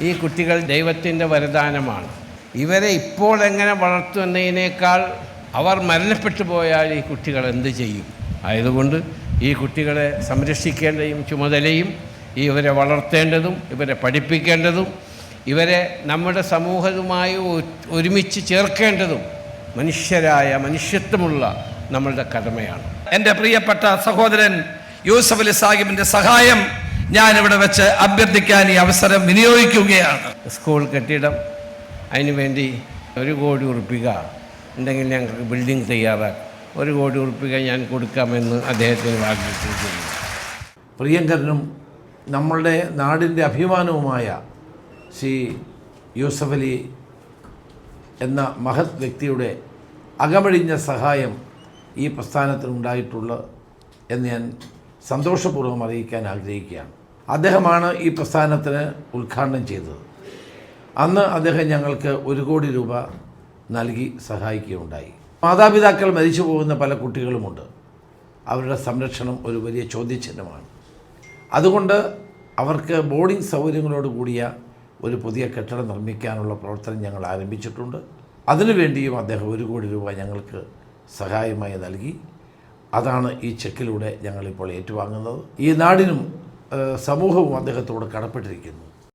ഈ കുട്ടികൾ ദൈവത്തിന്റെ വരദാനമാണ്. ഇവരെ ഇപ്പോൾ എങ്ങനെ വളർത്തുന്നതിനേക്കാൾ അവർ മരണപ്പെട്ടു പോയാൽ ഈ കുട്ടികൾ എന്ത് ചെയ്യും? ആയതുകൊണ്ട് ഈ കുട്ടികളെ സംരക്ഷിക്കേണ്ടതും ചുമതലയും ഇവരെ വളർത്തേണ്ടതും ഇവരെ പഠിപ്പിക്കേണ്ടതും ഇവരെ നമ്മുടെ സമൂഹവുമായി ഒരുമിച്ച് ചേർക്കേണ്ടതും മനുഷ്യരായ മനുഷ്യത്വമുള്ള നമ്മളുടെ കടമയാണ്. എന്റെ പ്രിയപ്പെട്ട സഹോദരൻ യൂസഫ് അലി സാഹിബിന്റെ സഹായം ഞാൻ ഇവിടെ വെച്ച് അഭ്യർത്ഥിക്കാൻ ഈ അവസരം വിനിയോഗിക്കുകയാണ്. സ്കൂൾ കെട്ടിടം അതിന് വേണ്ടി ഒരു കോടി ഉറപ്പിക ഉണ്ടെങ്കിൽ ഞങ്ങൾക്ക് ബിൽഡിംഗ് തയ്യാറാക്കും. ഒരു കോടി ഉറപ്പിക ഞാൻ കൊടുക്കാമെന്ന് അദ്ദേഹത്തിന് വാഗ്ദാനം പ്രിയങ്കരനും നമ്മളുടെ നാടിന്റെ അഭിമാനവുമായ ശ്രീ യൂസഫ് അലി എന്ന മഹത് വ്യക്തിയുടെ അകമഴിഞ്ഞ സഹായം ഈ പ്രസ്ഥാനത്തിനുണ്ടായിട്ടുള്ള എന്ന് ഞാൻ സന്തോഷപൂർവം അറിയിക്കാൻ ആഗ്രഹിക്കുകയാണ്. അദ്ദേഹമാണ് ഈ പ്രസ്ഥാനത്തിന് ഉദ്ഘാടനം ചെയ്തത്. അന്ന് അദ്ദേഹം ഞങ്ങൾക്ക് ഒരു കോടി രൂപ നൽകി സഹായിക്കുകയുണ്ടായി. മാതാപിതാക്കൾ മരിച്ചു പോകുന്ന പല കുട്ടികളുമുണ്ട്. അവരുടെ സംരക്ഷണം ഒരു വലിയ ചോദ്യചിഹ്നമാണ്. അതുകൊണ്ട് അവർക്ക് ബോർഡിംഗ് സൗകര്യങ്ങളോട് കൂടിയ ഒരു പുതിയ കെട്ടിടം നിർമ്മിക്കാനുള്ള പ്രവർത്തനം ഞങ്ങൾ ആരംഭിച്ചിട്ടുണ്ട്. അതിനുവേണ്ടിയും അദ്ദേഹം ഒരു കോടി രൂപ ഞങ്ങൾക്ക് സഹായമായി നൽകി. അതാണ് ഈ ചെക്കിലൂടെ ഞങ്ങളിപ്പോൾ ഏറ്റുവാങ്ങുന്നത്. ഈ നാടിനും സമൂഹവും അദ്ദേഹത്തോട് കടപ്പെട്ടിരിക്കുന്നു.